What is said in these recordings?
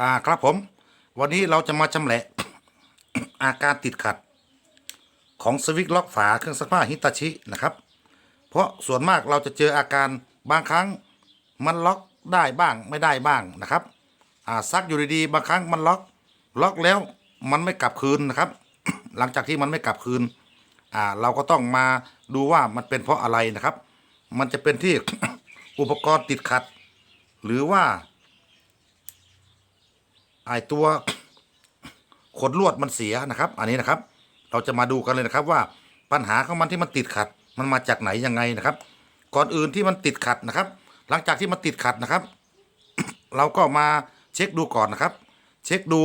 อ่าครับผม วันนี้เราจะมาชำแหละ อาการติดขัด ของสวิตช์ล็อกฝาเครื่องซักผ้าฮิตาชินะครับ เพราะส่วนมากเราจะเจออาการบางครั้งมันล็อกได้บ้างไม่ได้บ้างนะครับ อ่าซักอยู่ดีๆบางครั้งมันล็อก ล็อกแล้วมันไม่กลับคืนนะครับ หลังจากที่มันไม่กลับคืน อ่า เราก็ต้องมาดูว่ามันเป็นเพราะอะไรนะครับ มันจะเป็นที่ อุปกรณ์ติดขัด หรือว่า ไอตัวขดลวดมันเสียนะครับ อันนี้นะครับ เราจะมาดูกันเลยนะครับว่าปัญหาของมันที่มันติดขัด มันมาจากไหนยังไงนะครับ ก่อนอื่นที่มันติดขัดนะครับ หลังจากที่มันติดขัดนะครับ เราก็มาเช็คดูก่อนนะครับ เช็คดู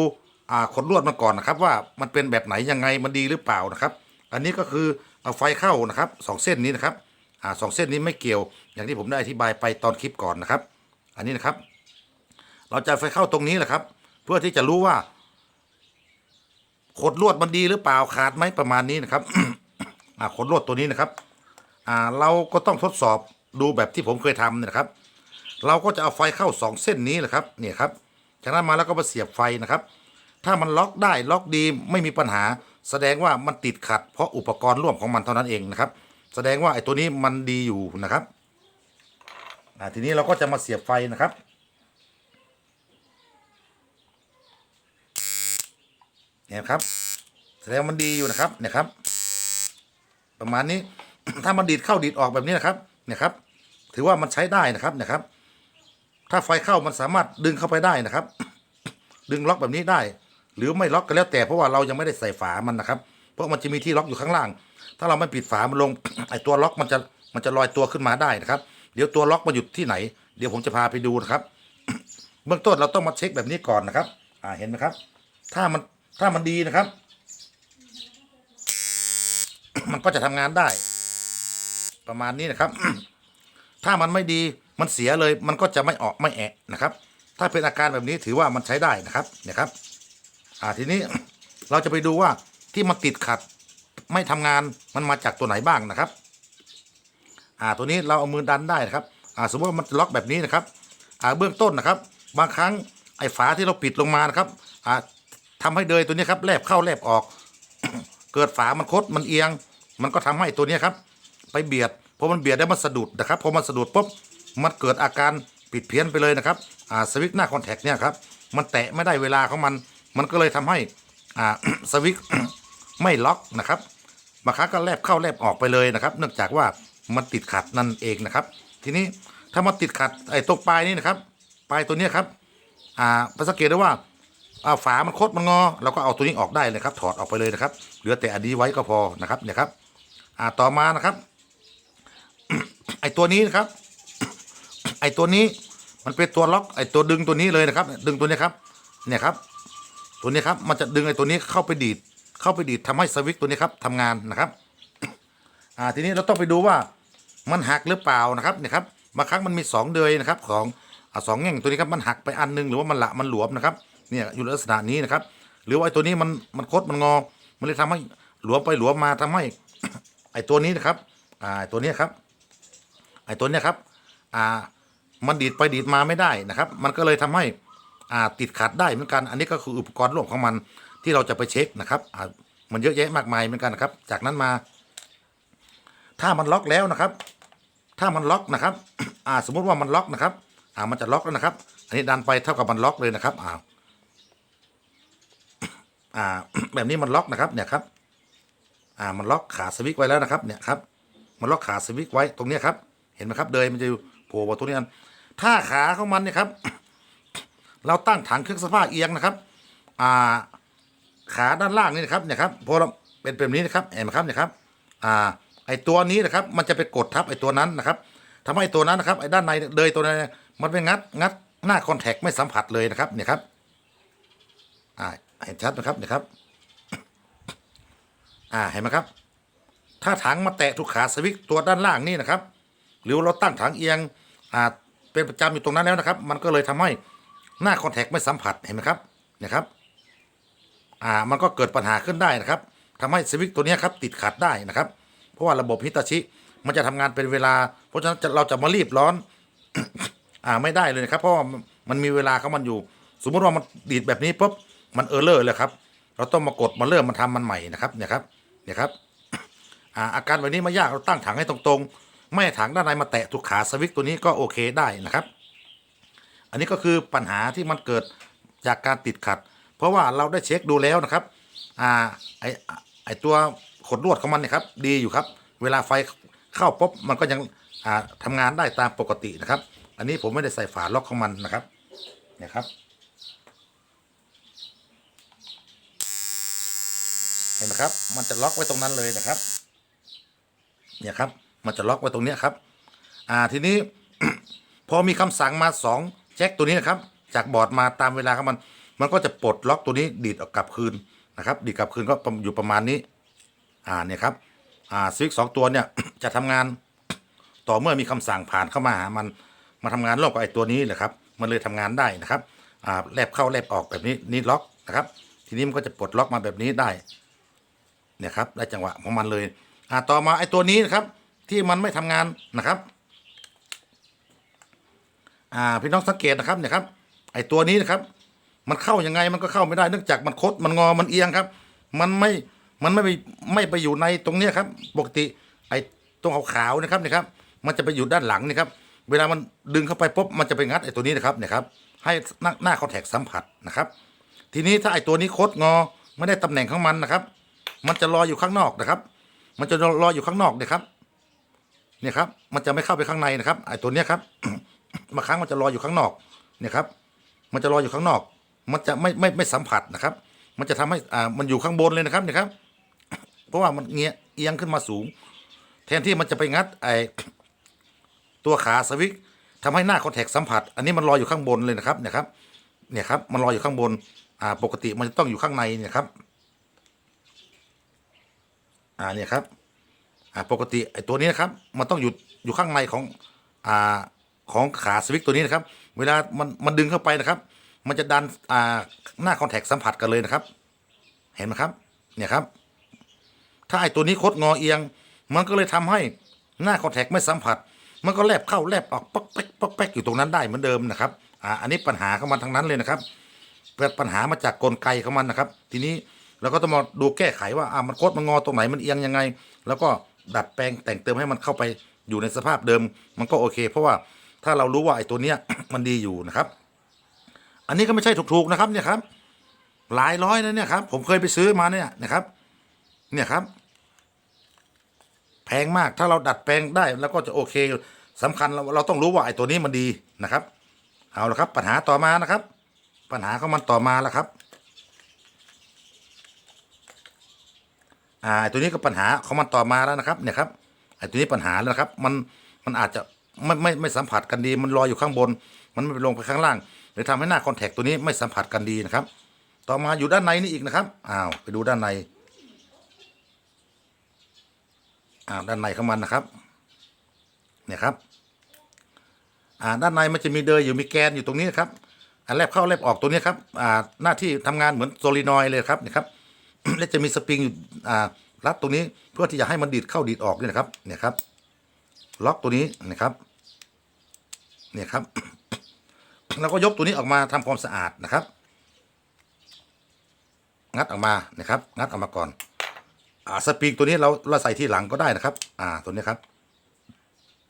ขดลวดมันก่อนนะครับ ว่ามันเป็นแบบไหนยังไงมันดีหรือเปล่านะครับ อันนี้ก็คือเอาไฟเข้านะครับสองเส้นนี้นะครับอ่าสองเส้นนี้ไม่เกี่ยว อย่างที่ผมได้อธิบายไปตอนคลิปก่อนนะครับ อันนี้นะครับ เราจะไฟเข้าตรงนี้แหละครับ พื่อที่จะรู้ว่าขดลวดมันดีหรือเปล่าขาดไหมประมาณนี้นะครับขดลวดตัวนี้นะครับเราก็ต้องทดสอบดูแบบที่ผมเคยทำนะครับ เราก็จะเอาไฟเข้าสองเส้นนี้แหละครับเนี่ยครับ จากนั้นมาแล้วก็มาเสียบไฟนะครับ ถ้ามันล็อกได้ล็อกดีไม่มีปัญหา แสดงว่ามันติดขัด เพราะอุปกรณ์ร่วมของมันเท่านั้นเองนะครับ แสดงว่าไอ้ตัวนี้มันดีอยู่นะครับทีนี้เราก็จะมาเสียบไฟนะครับ เนี่ยครับแสดงมันดีอยู่นะครับเนี่ยครับ ประมาณนี้ ถ้ามันดีดเข้าดีดออกแบบนี้นะครับ เนี่ยครับ ถือว่ามันใช้ได้นะครับเนี่ยครับ ถ้าไฟเข้ามันสามารถดึงเข้าไปได้นะครับ ดึงล็อกแบบนี้ได้ หรือไม่ล็อกก็แล้วแต่เพราะว่าเรายังไม่ได้ใส่ฝามันนะครับ เพราะมันจะมีที่ล็อกอยู่ข้างล่าง ถ้าเราไม่ปิดฝามันลงไอตัวล็อกมันจะมันจะลอยตัวขึ้นมาได้นะครับ เดี๋ยวตัวล็อกมันอยู่ที่ไหน เดี๋ยวผมจะพาไปดูนะครับ เบื้องต้นเราต้องมาเช็คแบบนี้ก่อนนะครับ อ่าเห็นไหมครับ ถ้ามัน ถ้ามันดีนะครับ มันก็จะทำงานได้ ประมาณนี้นะครับ ถ้ามันไม่ดีมันเสียเลยมันก็จะไม่ออกไม่แอะนะครับ ถ้าเป็นอาการแบบนี้ถือว่ามันใช้ได้นะครับเนี่ยครับ อ่าทีนี้เราจะไปดูว่าที่มันติดขัด ไม่ทำงานมันมาจากตัวไหนบ้างนะครับ อ่าตัวนี้เราเอามือดันได้นะครับ อ่าสมมติว่ามันล็อกแบบนี้นะครับ อ่าเบื้องต้นนะครับ บางครั้งไอ้ฝาที่เราปิดลงมานะครับ อ่า ทำให้เดยตัวนี้ครับแลบเข้าแลบออก เกิดฝามันคดมันเอียง มันก็ทำให้ตัวนี้ครับ ไปเบียดพอมันเบียดได้มันสะดุดนะครับพอมันสะดุดปุ๊บมันเกิดอาการผิดเพี้ยนไปเลยนะครับอ่าสวิตหน้าคอนแทคเนี่ยครับมันแตะไม่ได้เวลาของมัน มันก็เลยทำให้อ่าสวิตไม่ล็อกนะครับบางครั้งก็แลบเข้าแลบออกไปเลยนะครับ เนื่องจากว่ามันติดขัดนั่นเองนะครับ ทีนี้ถ้ามันติดขัดไอ้ตรงปลายนี่นะครับ ปลายตัวนี้ครับอ่าสังเกตได้ว่า อ่าฝามันคดมันงอเราก็เอาตัวนี้ออกได้เลยครับ ถอดออกไปเลยนะครับ เหลือแต่อันนี้ไว้ก็พอนะครับเนี่ยครับอ่าต่อมานะครับ ไอตัวนี้นะครับ ไอตัวนี้มันเป็นตัวล็อกไอตัวดึงตัวนี้เลยนะครับ ดึงตัวนี้ครับ เนี่ยครับ ตัวนี้ครับมันจะดึงไอตัวนี้เข้าไปดีด เข้าไปดีดทำให้สวิตช์ตัวนี้ครับทำงานนะครับอ่าทีนี้เราต้องไปดูว่ามันหักหรือเปล่านะครับเนี่ยครับบางครั้งมันมีสองเดยนะครับ ของอ่าสองแง่งตัวนี้ครับมันหักไปอันหนึงหรือว่ามันละมันหลวมนะครับ เนี่ยอยู่ในลักษณะนี้นะครับ หรือว่าไอตัวนี้มันมันคดมันงอ มันเลยทำให้หลวมไปหลวมมาทำให้ ไอ้ตัวนี้นะครับ อ่าไอ้ตัวนี้ครับ ไอ้ตัวเนี้ยครับ อ่า มันดีดไปดีดมาไม่ได้นะครับ มันก็เลยทำให้อ่าติดขัดได้เหมือนกัน อันนี้ก็คืออุปกรณ์ร่วมของมันที่เราจะไปเช็คนะครับอ่ามันเยอะแยะมากมายเหมือนกันนะครับ จากนั้นมา ถ้ามันล็อกแล้วนะครับ ถ้ามันล็อกนะครับ อ่า สมมุติว่ามันล็อกนะครับ อ่า มันจะล็อกแล้วนะครับ อันนี้ดันไปเท่ากับมันล็อกเลยนะครับ อ่า อ่า แบบนี้มันล็อกนะครับเนี่ยครับ อ่ามันล็อกขาสวิตช์ไว้แล้วนะครับ เนี่ยครับ มันล็อกขาสวิตช์ไว้ตรงเนี้ยครับ เห็นไหมครับเดยมันจะโผล่มาตรงนี้อันถ้าขาของมันเนี่ยครับ เราตั้งถังเครื่องซักผ้าเอียงนะครับ อ่า ขาด้านล่างนี่นะครับ เนี่ยครับพอเราเป็นแบบนี้นะครับเห็นไหมครับเนี่ยครับ อ่า ไอตัวนี้นะครับ มันจะไปกดทับไอตัวนั้นนะครับทำให้ตัวนั้นนะครับไอด้านในเดยตัวนั้นมันไปงัดงัดหน้าคอนแทคไม่สัมผัสเลยนะครับ เนี่ยครับ อ่า เห็นชัดนะครับเนี่ยครับ อ่าเห็นไหมครับ ถ้าถังมาแตะทุกขาสวิตช์ตัวด้านล่างนี่นะครับ หรือเราตั้งถังเอียงอ่าเป็นประจำอยู่ตรงนั้นแล้วนะครับ มันก็เลยทำให้หน้าคอนแทคไม่สัมผัสเห็นไหมครับเนี่ยครับ อ่ามันก็เกิดปัญหาขึ้นได้นะครับทำให้สวิตช์ตัวนี้ครับติดขัดได้นะครับ เพราะว่าระบบฮิตาชิมันจะทำงานเป็นเวลา เพราะฉะนั้นเราจะมารีบร้อน อ่าไม่ได้เลยนะครับ เพราะว่ามันมีเวลาของมันอยู่ สมมติว่ามันดีดแบบนี้ปุ๊บ มันเออร์เลอร์เลยครับเราต้องมากดมาเริ่มมาทำมันใหม่นะครับเนี่ยครับเนี่ยครับอ่าอาการแบบนี้ไม่ยากเราตั้งถังให้ตรงๆ ไม่ถังด้านในมาแตะถูกขาสวิตช์ตัวนี้ก็โอเคได้นะครับ อันนี้ก็คือปัญหาที่มันเกิดจากการติดขัด เพราะว่าเราได้เช็คดูแล้วนะครับอ่าไอไอตัวขดลวดของมันเนี่ยครับดีอยู่ครับ เวลาไฟเข้าปุ๊บมันก็ยังอ่าทำงานได้ตามปกตินะครับ อันนี้ผมไม่ได้ใส่ฝาล็อกของมันนะครับเนี่ยครับ เห็นไหมครับ มันจะล็อกไว้ตรงนั้นเลยนะครับ เนี่ยครับ มันจะล็อกไว้ตรงเนี้ยครับ อ่าทีนี้ พอมีคำสั่งมาสองแจ็คตัวนี้นะครับ จากบอร์ดมาตามเวลาของมัน มันก็จะปลดล็อกตัวนี้ดีดออกกลับคืนนะครับ ดีดกลับคืนก็อยู่ประมาณนี้ อ่าเนี่ยครับ อ่าสวิกสองตัวเนี่ยจะทำงานต่อเมื่อมีคำสั่งผ่านเข้ามาหามันมาทำงานร่วมกับไอ้ตัวนี้แหละครับ มันเลยทำงานได้นะครับ อ่าแลบเข้าแลบออกแบบนี้นี่ล็อกนะครับ ทีนี้มันก็จะปลดล็อกมาแบบนี้ได้ เนี่ยครับได้จังหวะของมันเลยอ่าต่อมาไอ้ตัวนี้นะครับ ที่มันไม่ทำงานนะครับอ่าพี่น้องสังเกตนะครับเนี่ยครับ ไอ้ตัวนี้นะครับ มันเข้ายังไงมันก็เข้าไม่ได้เนื่องจากมันคดมันงอมันเอียงครับ มันไม่มันไม่ไปไม่ไปอยู่ในตรงเนี้ยครับ ปกติไอ้ตรงขาวๆนะครับเนี่ยครับ มันจะไปอยู่ด้านหลังนี่ครับเวลามันดึงเข้าไปปุ๊บมันจะไปงัดไอ้ตัวนี้นะครับเนี่ยครับ ให้หน้าหน้าคอนแทคสัมผัสนะครับ ทีนี้ถ้าไอ้ตัวนี้คดงอไม่ได้ตำแหน่งของมันนะครับ มันจะลอยอยู่ข้างนอกนะครับ มันจะลอยอยู่ข้างนอกเนี่ยครับ เนี่ยครับ มันจะไม่เข้าไปข้างในนะครับไอ้ตัวเนี้ยครับบางครั้งมันจะลอยอยู่ข้างนอก เนี่ยครับ มันจะลอยอยู่ข้างนอก มันจะไม่ไม่ไม่สัมผัสนะครับ มันจะทำให้อ่ามันอยู่ข้างบนเลยนะครับเนี่ยครับ เพราะว่ามันเงี้ยเอียงขึ้นมาสูง แทนที่มันจะไปงัดไอ้ตัวขาสวิกทำให้หน้าคอนแทคสัมผัส อันนี้มันลอยอยู่ข้างบนเลยนะครับ เนี่ยครับ เนี่ยครับ มันลอยอยู่ข้างบน อ่า ปกติมันจะต้องอยู่ข้างในเนี่ยครับ อ่าเนี่ยครับอ่าปกติไอ้ตัวนี้นะครับมันต้องอยู่อยู่ข้างในของอ่าของขาสวิกตัวนี้นะครับ เวลามันมันดึงเข้าไปนะครับ มันจะดันอ่าหน้าคอนแทคสัมผัสกันเลยนะครับ เห็นไหมครับ เนี่ยครับ ถ้าไอ้ตัวนี้คดงอเอียง มันก็เลยทำให้หน้าคอนแทคไม่สัมผัส มันก็แลบเข้าแลบออกป๊อกแป๊กป๊อกแป๊กอยู่ตรงนั้นได้เหมือนเดิมนะครับอ่าอันนี้ปัญหาของมันทั้งนั้นเลยนะครับเกิดปัญหามาจากกลไกของมันนะครับ ทีนี้ เราก็ต้องมาดูแก้ไขว่าอ่ามันโคดมันงอตรงไหนมันเอียงยังไง แล้วก็ดัดแปลงแต่งเติมให้มันเข้าไปอยู่ในสภาพเดิม มันก็โอเค เพราะว่าถ้าเรารู้ว่าไอ้ตัวเนี้ยมันดีอยู่นะครับ อันนี้ก็ไม่ใช่ถูกๆนะครับเนี่ยครับ หลายร้อยนะเนี่ยครับ ผมเคยไปซื้อมาเนี่ยนะครับ เนี่ยครับ แพงมากถ้าเราดัดแปลงได้แล้วก็จะโอเคสำคัญเราเราต้องรู้ว่าไอ้ตัวนี้มันดีนะครับ เอาละครับ ปัญหาต่อมานะครับ ปัญหาของมันต่อมาแล้วครับ อ่าตัวนี้ก็ปัญหาของมันต่อมาแล้วนะครับเนี่ยครับไอ้ตัวนี้ปัญหาแล้วนะครับมันมันอาจจะไม่ไม่ไม่สัมผัสกันดี มันลอยอยู่ข้างบน มันไม่ไปลงไปข้างล่างเลยทำให้หน้าคอนแทคตัวนี้ไม่สัมผัสกันดีนะครับ ต่อมาอยู่ด้านในนี่อีกนะครับอ้าวไปดูด้านในอ้าวด้านในของมันนะครับ เนี่ยครับอ่าด้านในมันจะมีเดยอยู่มีแกนอยู่ตรงนี้นะครับอันแรบเข้าแรบออกตัวนี้ครับอ่าหน้าที่ทำงานเหมือนโซลินอยเลยครับเนี่ยครับ และจะมีสปริงอยู่อ่ารัดตรงนี้เพื่อที่จะให้มันดีดเข้าดีดออกนี่นะครับ เนี่ยครับ ล็อกตัวนี้นะครับ เนี่ยครับแล้วก็ยกตัวนี้ออกมาทำความสะอาดนะครับ งัดออกมานะครับ งัดออกมาก่อน อ่าสปริงตัวนี้เราเราใส่ที่หลังก็ได้นะครับ อ่าตัวนี้ครับ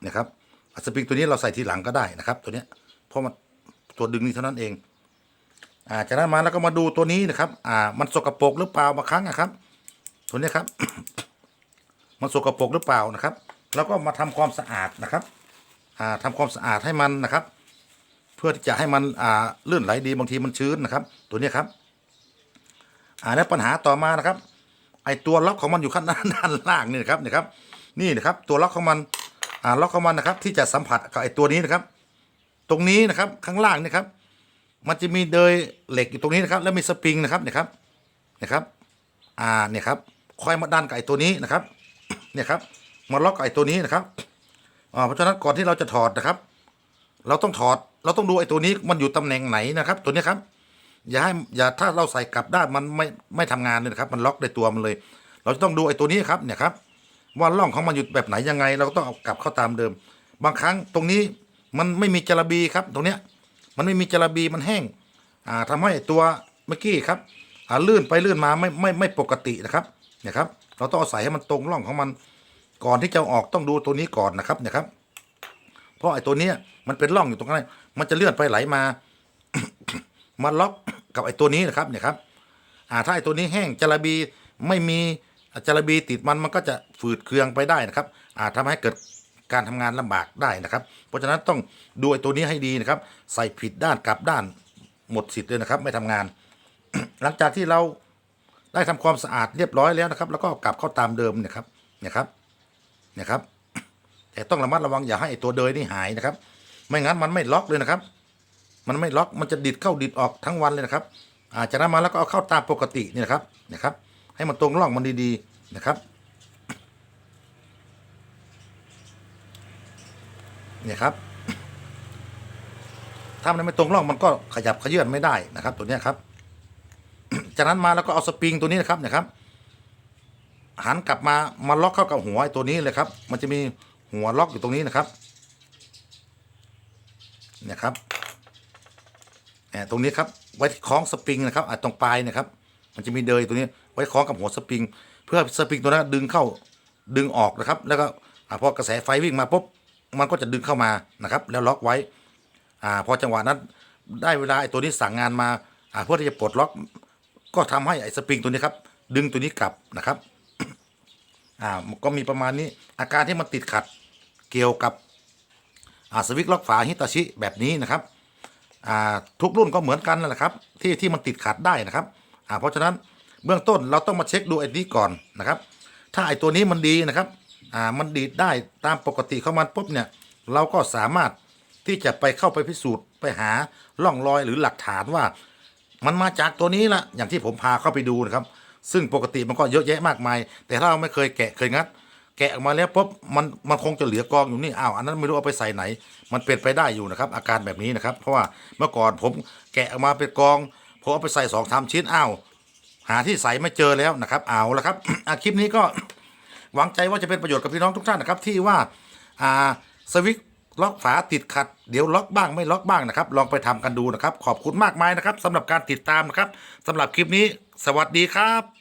เนี่ยครับอ่าสปริงตัวนี้เราใส่ที่หลังก็ได้นะครับ ตัวเนี้ยเพราะมันตัวดึงนี่เท่านั้นเอง อ่าจากนั้นมาแล้วก็มาดูตัวนี้นะครับ อ่า มันสกปรกหรือเปล่าบางครั้งนะครับ ตัวนี้ครับ มันสกปรกหรือเปล่านะครับ แล้วก็มาทำความสะอาดนะครับ อ่าทำความสะอาดให้มันนะครับ เพื่อที่จะให้มันอ่าลื่นไหลดีบางทีมันชื้นนะครับ ตัวนี้ครับ อ่าแล้วปัญหาต่อมานะครับ ไอตัวล็อกของมันอยู่ข้างด้านด้านล่างนี่นะครับนี่ครับ นี่นะครับ ตัวล็อกของมัน อ่าล็อกของมันนะครับ ที่จะสัมผัสกับไอตัวนี้นะครับ ตรงนี้นะครับ ข้างล่างนี่ครับ มันจะมีเดยเหล็กอยู่ตรงนี้นะครับ แล้วมีสปริงนะครับเนี่ยครับเนี่ยครับ อ่าเนี่ยครับคอยมาดันกับไอตัวนี้นะครับ เนี่ยครับมาล็อกกับไอตัวนี้นะครับอ่าเพราะฉะนั้นก่อนที่เราจะถอดนะครับ เราต้องถอดเราต้องดูไอ้ตัวนี้มันอยู่ตำแหน่งไหนนะครับ ตัวนี้ครับ อย่าให้อย่าถ้าเราใส่กลับด้านมันไม่ไม่ทำงานเลยนะครับ มันล็อกในตัวมันเลย เราจะต้องดูไอ้ตัวนี้ครับเนี่ยครับว่าร่องของมันอยู่แบบไหนยังไง เราก็ต้องเอากลับเข้าตามเดิม บางครั้งตรงนี้มันไม่มีจระบีครับ ตรงเนี้ย มันไม่มีจระบีมันแห้งอ่าทำให้ตัวเมื่อกี้ครับอ่าลื่นไปลื่นมาไม่ไม่ไม่ปกตินะครับเนี่ยครับเราต้องเอาใส่ให้มันตรงร่องของมันก่อนที่จะออกต้องดูตัวนี้ก่อนนะครับเนี่ยครับ เพราะไอ้ตัวเนี้ยมันเป็นร่องอยู่ตรงนั้นมันจะเลื่อนไปไหลมามาล็อกกับไอ้ตัวนี้นะครับเนี่ยครับอ่าถ้าไอ้ตัวนี้แห้งจระบีไม่มีจระบีติดมันมันก็จะฝืดเคืองไปได้นะครับอาจทำให้เกิด การทำงานลำบากได้นะครับ เพราะฉะนั้นต้องดูไอ้ตัวนี้ให้ดีนะครับ ใส่ผิดด้านกลับด้านหมดสิทธิ์เลยนะครับ ไม่ทำงาน หลังจากที่เราได้ทำความสะอาดเรียบร้อยแล้วนะครับ แล้วก็กลับเข้าตามเดิมเนะครับเนี่ยครับเนี่ยครับ แต่ต้องระมัดระวังอย่าให้ไอ้ตัวเดยนี่หายนะครับ ไม่งั้นมันไม่ล็อกเลยนะครับ มันไม่ล็อกมันจะดิดเข้าดิดออกทั้งวันเลยนะครับอาจากนั้นมาแล้วก็เอาเข้าตามปกตินี่นะครับนะครับ ให้มันตรงร่องมันดีๆนะครับ เนี่ยครับ ถ้ามันไม่ตรงร่องมันก็ขยับขยื่นไม่ได้นะครับ ตัวเนี้ยครับ จากนั้นมาแล้วก็เอาสปริงตัวนี้นะครับเนี่ยครับ หันกลับมามาล็อกเข้ากับหัวไอ้ตัวนี้เลยครับ มันจะมีหัวล็อกอยู่ตรงนี้นะครับ เนี่ยครับเนี่ยตรงนี้ครับ ไว้คล้องสปริงนะครับอะตรงปลายนะครับ มันจะมีเดยตัวนี้ ไว้คล้องกับหัวสปริง เพื่อสปริงตัวนั้นดึงเข้าดึงออกนะครับ แล้วก็อะพอกระแสไฟวิ่งมาปุ๊บ มันก็จะดึงเข้ามานะครับ แล้วล็อกไว้ อ่า พอจังหวะนั้น ได้เวลาไอ้ตัวนี้สั่งงานมา อ่าเพื่อที่จะปลดล็อก ก็ทำให้ไอ้สปริงตัวนี้ครับ ดึงตัวนี้กลับนะครับ อ่า ก็มีประมาณนี้ อาการที่มันติดขัด เกี่ยวกับ อ่าสวิตช์ล็อกฝาฮิตาชิแบบนี้นะครับอ่าทุกรุ่นก็เหมือนกันนั่นแหละครับ ที่ที่มันติดขัดได้นะครับอ่าเพราะฉะนั้นเบื้องต้นเราต้องมาเช็คดูไอ้นี้ก่อนนะครับ ถ้าไอ้ตัวนี้มันดีนะครับ อ่ามันดีดได้ตามปกติของมันปุ๊บเนี่ย เราก็สามารถที่จะไปเข้าไปพิสูจน์ไปหาร่องรอยหรือหลักฐานว่า มันมาจากตัวนี้ละอย่างที่ผมพาเข้าไปดูนะครับ ซึ่งปกติมันก็เยอะแยะมากมาย แต่ถ้าเราไม่เคยแกะเคยงัด แกะออกมาแล้วปุ๊บมันมันคงจะเหลือกองอยู่นี่อ้าวอันนั้นไม่รู้เอาไปใส่ไหน มันเป็นไปได้อยู่นะครับ อาการแบบนี้นะครับ เพราะว่าเมื่อก่อนผมแกะออกมาเป็นกองผมเอาไปใส่สองทำชิ้นอ้าวหาที่ใส่ไม่เจอแล้วนะครับ เอาละครับอะคลิปนี้ก็ หวังใจว่าจะเป็นประโยชน์กับพี่น้องทุกท่านนะครับที่ว่าอ่าสวิตล็อกฝาติดขัดเดี๋ยวล็อกบ้างไม่ล็อกบ้างนะครับ ลองไปทำกันดูนะครับ ขอบคุณมากมายนะครับสำหรับการติดตามนะครับสำหรับคลิปนี้ สวัสดีครับ